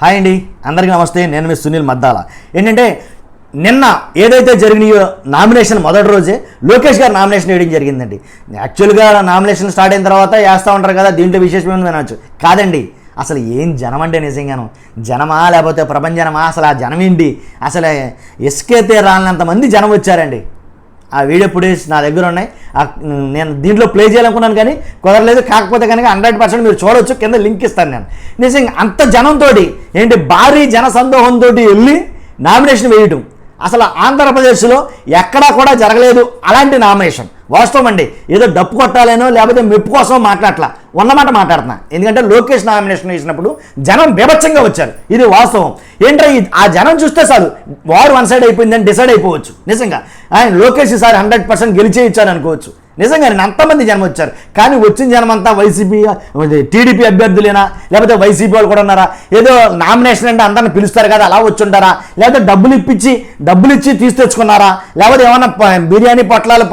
Hi అండి. అందరికీ నమస్తే. నేను మీ సునీల్ మద్దాల. ఏంటంటే నిన్న ఏదైతే జరిగినాయో నామినేషన్ మొదటి రోజే లోకేష్ గారు నామినేషన్ వేయడం జరిగిందండి. యాక్చువల్గా నామినేషన్ స్టార్ట్ అయిన తర్వాత వేస్తూ ఉంటారు కదా దీంట్లో విశేషమైన వినవచ్చు కాదండి అసలు ఏం జనం అంటే నిజంగాను. జనమా లేకపోతే ప్రపంచనమా అసలు ఆ జనం ఏంటి అసలు ఎస్కేతే రాలినంత మంది జనం వచ్చారండి. ఆ వీడియో ఫుటేజ్ నా దగ్గర ఉన్నాయి. ఆ- నేను దీంట్లో ప్లే చేయాలనుకున్నాను కానీ కుదరలేదు. కాకపోతే కనుక హండ్రెడ్ పర్సెంట్ మీరు చూడవచ్చు కింద లింక్ ఇస్తాను నేను. నిజంగా అంత జనంతో ఏంటి భారీ జన సందోహంతో వెళ్ళి నామినేషన్ వేయటం. అసలు ఆంధ్రప్రదేశ్లో ఎక్కడా కూడా జరగలేదు అలాంటి నామినేషన్ వాస్తవం అండి. ఏదో డప్పు కొట్టాలేనో లేకపోతే మెప్పు కోసం మాట్లాడలా ఉన్నమాట మాట్లాడుతున్నా. ఎందుకంటే లోకేష్ నామినేషన్ వేసినప్పుడు జనం బీభత్సంగా వచ్చారు. ఇది వాస్తవం. ఏంటో ఆ జనం చూస్తే చాలు వారు వన్ సైడ్ అయిపోయిందని డిసైడ్ అయిపోవచ్చు. నిజంగా. ఆయన లోకేష్ ఈసారి హండ్రెడ్ పర్సెంట్ గెలిచే ఇచ్చారు అనుకోవచ్చు. నిజంగా అంతమంది జనం వచ్చారు. కానీ వచ్చిన జనం అంతా వైసీపీ టీడీపీ అభ్యర్థులేనా? లేకపోతే వైసీపీ వాళ్ళు కూడా ఉన్నారా? ఏదో నామినేషన్ అంటే అందరిని పిలుస్తారు కదా అలా వచ్చి ఉంటారా లేకపోతే డబ్బులు ఇప్పించి డబ్బులు ఇచ్చి తీసి తెచ్చుకున్నారా? లేకపోతే ఏమైనా బిర్యానీ పొట్లాలు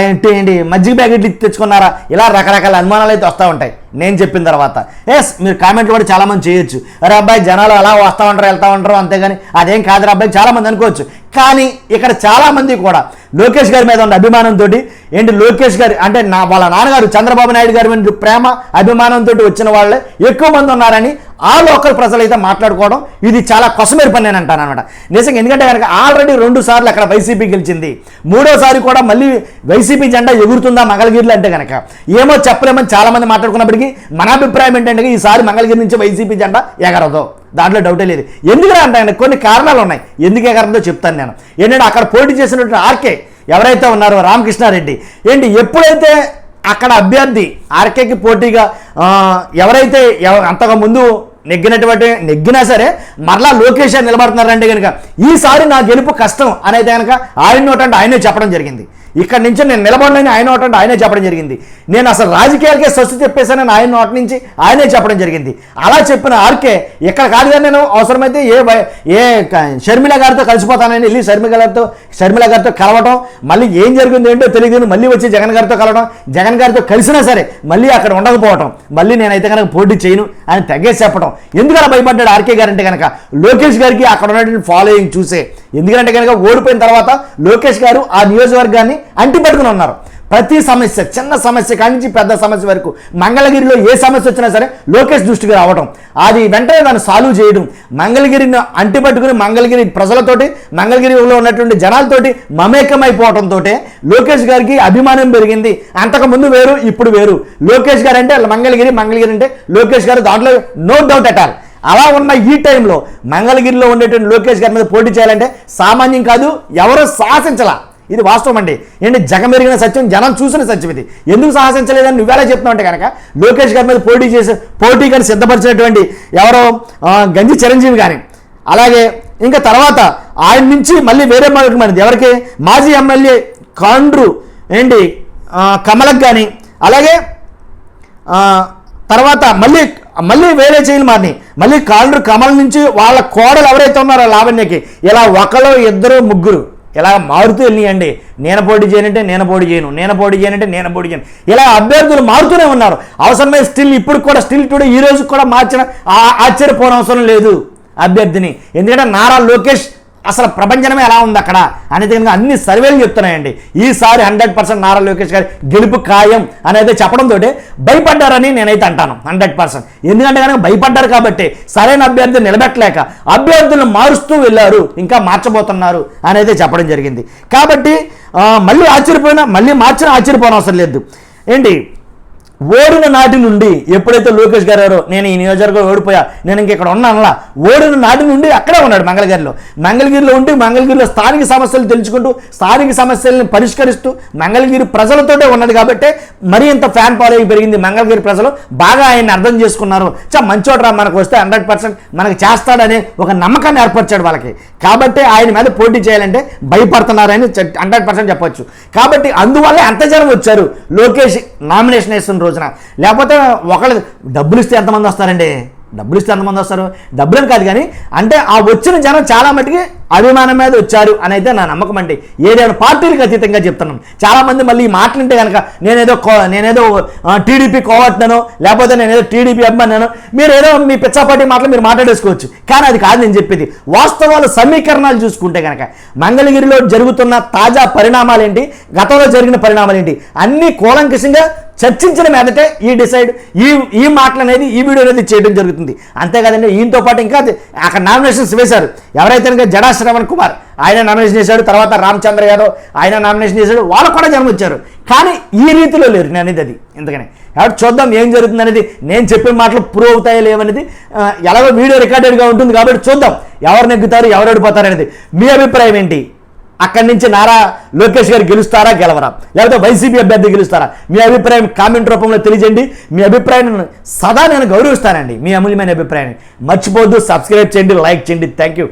ఏంటి మజ్జిగ ప్యాకెట్లు తెచ్చుకున్నారా? ఇలా రకరకాల అనుమానాలు అయితే వస్తూ ఉంటాయి. నేను చెప్పిన తర్వాత. ఎస్ మీరు కామెంట్లు కూడా చాలామంది చేయొచ్చు. అరే అబ్బాయి జనాలు అలా వస్తూ ఉంటారు వెళ్తూ ఉంటారు అంతేగాని అదేం కాదురా అబ్బాయి చాలామంది అనుకోవచ్చు. కానీ ఇక్కడ చాలా మంది కూడా లోకేష్ గారి మీద ఉన్న అభిమానంతో ఏంటి లోకేష్ గారి అంటే నా వాళ్ళ నాన్నగారు చంద్రబాబు నాయుడు గారి మీద ప్రేమ అభిమానంతో వచ్చిన వాళ్ళే ఎక్కువ మంది ఉన్నారని ఆ లోకల్ ప్రజలు అయితే మాట్లాడుకోవడం ఇది చాలా కొసమేరు పని నేను అంటాను అనమాట నిజంగా ఎందుకంటే కనుక ఆల్రెడీ రెండు సార్లు అక్కడ వైసీపీ గెలిచింది. మూడోసారి కూడా మళ్ళీ వైసీపీ జెండా ఎగురుతుందా మంగళగిరిలో అంటే కనుక ఏమో చెప్పలేమని చాలామంది మాట్లాడుకున్నప్పటికీ మన అభిప్రాయం ఏంటంటే ఈసారి మంగళగిరి నుంచి వైసీపీ జెండా ఎగరదు. దాంట్లో డౌటే లేదు. ఎందుకురా అంటే కొన్ని కారణాలు ఉన్నాయి. ఎందుకు ఎగరదో చెప్తాను నేను. ఏంటంటే అక్కడ పోటీ చేసినటువంటి ఆర్కే ఎవరైతే ఉన్నారో రామకృష్ణారెడ్డి. ఏంటి ఎప్పుడైతే అక్కడ అభ్యర్థి ఆర్కేకి పోటీగా ఎవరైతే ఎవ- అంతకు ముందు నెగ్గినటువంటి నెగ్గినా సరే మరలా లోకేష్ నిలబడుతున్నారంటే కనుక ఈసారి నా గెలుపు కష్టం అనేది కనుక ఆయన నోటంటే ఆయనే చెప్పడం జరిగింది. ఇక్కడ నుంచి నేను నిలబడినని ఆయన నోటంటే ఆయనే చెప్పడం జరిగింది. నేను అసలు రాజకీయాలకే స్వస్తి చెప్పేశానని ఆయన నోట నుంచి ఆయనే చెప్పడం జరిగింది. అలా చెప్పిన ఆర్కే ఇక్కడ కాదు కానీ నేను అవసరమైతే ఏ ఏ షర్మిల గారితో కలిసిపోతానని వెళ్ళి షర్మిల గారితో షర్మిల గారితో కలవటం మళ్ళీ ఏం జరిగింది ఏంటో తెలియదు మళ్ళీ వచ్చి జగన్ గారితో కలవడం జగన్ గారితో కలిసినా సరే మళ్ళీ అక్కడ ఉండకపోవటం మళ్ళీ నేనైతే కనుక పోటీ చేయను అని తగ్గేసి చెప్పడం ఎందుకలా భయపడ్డాడు ఆర్కే గారంటే కనుక లోకేష్ గారికి అక్కడ ఉన్నటువంటి ఫాలోయింగ్ చూసే ఎందుకంటే కనుక ఓడిపోయిన తర్వాత లోకేష్ గారు ఆ నియోజకవర్గాన్ని అంటి పెట్టుకుని ఉన్నారు. ప్రతి సమస్య చిన్న సమస్య కానించి నుంచి పెద్ద సమస్య వరకు మంగళగిరిలో ఏ సమస్య వచ్చినా సరే లోకేష్ దృష్టికి రావడం అది వెంటనే దాన్ని సాల్వ్ చేయడం. మంగళగిరిని అంటిపట్టుకుని మంగళగిరి ప్రజలతోటి మంగళగిరిలో ఉన్నటువంటి జనాలతోటి మమేకమైపోవడంతో లోకేష్ గారికి అభిమానం పెరిగింది. అంతకుముందు వేరు ఇప్పుడు వేరు. లోకేష్ గారు అంటే మంగళగిరి మంగళగిరి అంటే లోకేష్ గారు దాంట్లో నో డౌట్ అటాల్ అలా ఉన్న ఈ టైంలో మంగళగిరిలో ఉండేటువంటి లోకేష్ గారి మీద పోటీ చేయాలంటే సామాన్యం కాదు ఎవరు సాహసించలా? ఇది వాస్తవం అండి. ఏంటి జగమెరిగిన సత్యం జనం చూసిన సత్యం ఇది. ఎందుకు సాహసించలేదని నువ్వేలా చెప్తున్నావు అంటే కనుక లోకేష్ గారి మీద పోటీ చేసి పోటీ కానీ సిద్ధపరిచినటువంటి ఎవరో గంజి చిరంజీవి కానీ అలాగే ఇంకా తర్వాత ఆయన నుంచి మళ్ళీ వేరే మనది ఎవరికి? మాజీ ఎమ్మెల్యే కాండ్రు ఏంటి కమలక్ కానీ అలాగే తర్వాత మళ్ళీ మళ్ళీ వేరే చేయని మారిని మళ్ళీ కాళ్ళు కమల నుంచి వాళ్ళ కోడలు ఎవరైతే ఉన్నారో లావణ్యకి ఇలా ఒకరు ఇద్దరు ముగ్గురు ఇలా మారుతూ వెళ్ళియండి నేను పోటీ చేయనంటే నేను పోటీ చేయను నేను పోటీ చేయనంటే నేను పోటీ చేయను. ఇలా అభ్యర్థులు మారుతూనే ఉన్నారు. అవసరమే స్టిల్ ఇప్పుడు కూడా స్టిల్ టుడే ఈ రోజు కూడా మార్చిన ఆ- ఆశ్చర్యపోనవసరం లేదు అభ్యర్థిని. ఎందుకంటే నారా లోకేష్ అసలు ప్రపంచమే ఎలా ఉంది అక్కడ? అనేది కనుక అన్ని సర్వేలు చెప్తున్నాయండి. ఈసారి హండ్రెడ్ పర్సెంట్ నారా లోకేష్ గారి గెలుపు ఖాయం అనేది చెప్పడంతో భయపడ్డారని నేనైతే అంటాను. Hundred percent. ఎందుకంటే కనుక భయపడ్డారు కాబట్టి సరైన అభ్యర్థిని నిలబెట్టలేక అభ్యర్థులను మారుస్తూ వెళ్ళారు ఇంకా మార్చబోతున్నారు అనేది చెప్పడం జరిగింది. కాబట్టి మళ్ళీ ఆశ్చర్యపోయినా మళ్ళీ మార్చిన అవసరం లేదు. ఏంటి? ఓడిన నాటి నుండి ఎప్పుడైతే లోకేష్ గారు ఎవరో నేను ఈ నియోజకవర్గం ఓడిపోయా నేను ఇంక ఇక్కడ ఉన్నానులా ఓడిన నాటి నుండి అక్కడే ఉన్నాడు మంగళగిరిలో. మంగళగిరిలో ఉండి మంగళగిరిలో స్థానిక సమస్యలు తెలుసుకుంటూ స్థానిక సమస్యలను పరిష్కరిస్తూ మంగళగిరి ప్రజలతోటే ఉన్నది కాబట్టి మరి ఇంత ఫ్యాన్ ఫాలోయింగ్ పెరిగింది మంగళగిరి ప్రజలు. బాగా ఆయన్ని అర్థం చేసుకున్నారు. చా మంచోడరా మనకు వస్తే హండ్రెడ్ పర్సెంట్ మనకు చేస్తాడనే ఒక నమ్మకాన్ని ఏర్పరిచాడు వాళ్ళకి. కాబట్టి ఆయన మీద పోటీ చేయాలంటే భయపడుతున్నారని హండ్రెడ్ పర్సెంట్ చెప్పొచ్చు. కాబట్టి అందువల్ల ఎంత జనం వచ్చారు. లోకేష్ నామినేషన్ వేస్తున్న రోజున. లేకపోతే ఒకళ్ళు డబ్బులు ఇస్తే ఎంతమంది వస్తారండి? డబ్బులు ఇస్తే ఎంతమంది వస్తారు? డబ్బులని కాదు కానీ అంటే ఆ వచ్చిన జనం చాలా మట్టికి అభిమానం మీద వచ్చారు అని అయితే నా నమ్మకం అండి. ఏదైనా పార్టీలకు అతీతంగా చెప్తున్నాను చాలా మంది మళ్ళీ ఈ మాటలుంటే కనుక నేనేదో కో- నేనేదో టీడీపీ కోవట్నాను లేకపోతే నేనేదో టీడీపీ అభిమానాను మీరు ఏదో మీ పిచ్చాపాటి మాటలు మీరు మాట్లాడేసుకోవచ్చు. కానీ అది కాదు నేను చెప్పేది. వాస్తవాలు సమీకరణాలు చూసుకుంటే కనుక మంగళగిరిలో జరుగుతున్న తాజా పరిణామాలు ఏంటి గతంలో జరిగిన పరిణామాలు ఏంటి అన్ని కూలంకషంగా చర్చించిన మీదటే ఈ డిసైడ్ ఈ ఈ మాటలు అనేది ఈ వీడియో అనేది చేయడం జరుగుతుంది. అంతేకాదండి ఈయనతో పాటు ఇంకా అక్కడ నామినేషన్స్ వేశారు. ఎవరైతే కనుక జడా శ్రవణ్ కుమార్. ఆయన నామినేషన్ చేశాడు తర్వాత రామచంద్ర యాదవ్ ఆయన నామినేషన్ చేశాడు వాళ్ళు కూడా జనం వచ్చారు కానీ ఈ రీతిలో లేరు నేను అనేది అది. ఎందుకని? కాబట్టి చూద్దాం ఏం జరుగుతుంది అనేది. నేను చెప్పిన మాటలు ప్రూవ్ అవుతాయో లేవనేది ఎలాగో వీడియో రికార్డెడ్గా ఉంటుంది కాబట్టి చూద్దాం ఎవరు నెగ్గుతారు ఎవరు ఓడిపోతారు అనేది. మీ అభిప్రాయం ఏంటి? అక్కడి నుంచి నారా లోకేష్ గారు గెలుస్తారా గెలవరా? లేకపోతే వైసీపీ అభ్యర్థి గెలుస్తారా? మీ అభిప్రాయం కామెంట్ రూపంలో తెలియజేయండి. మీ అభిప్రాయాన్ని సదా నేను గౌరవిస్తానండి. మీ అమూల్యమైన అభిప్రాయాన్ని. మర్చిపోద్దు సబ్స్క్రైబ్ చేయండి లైక్ చేయండి. Thank you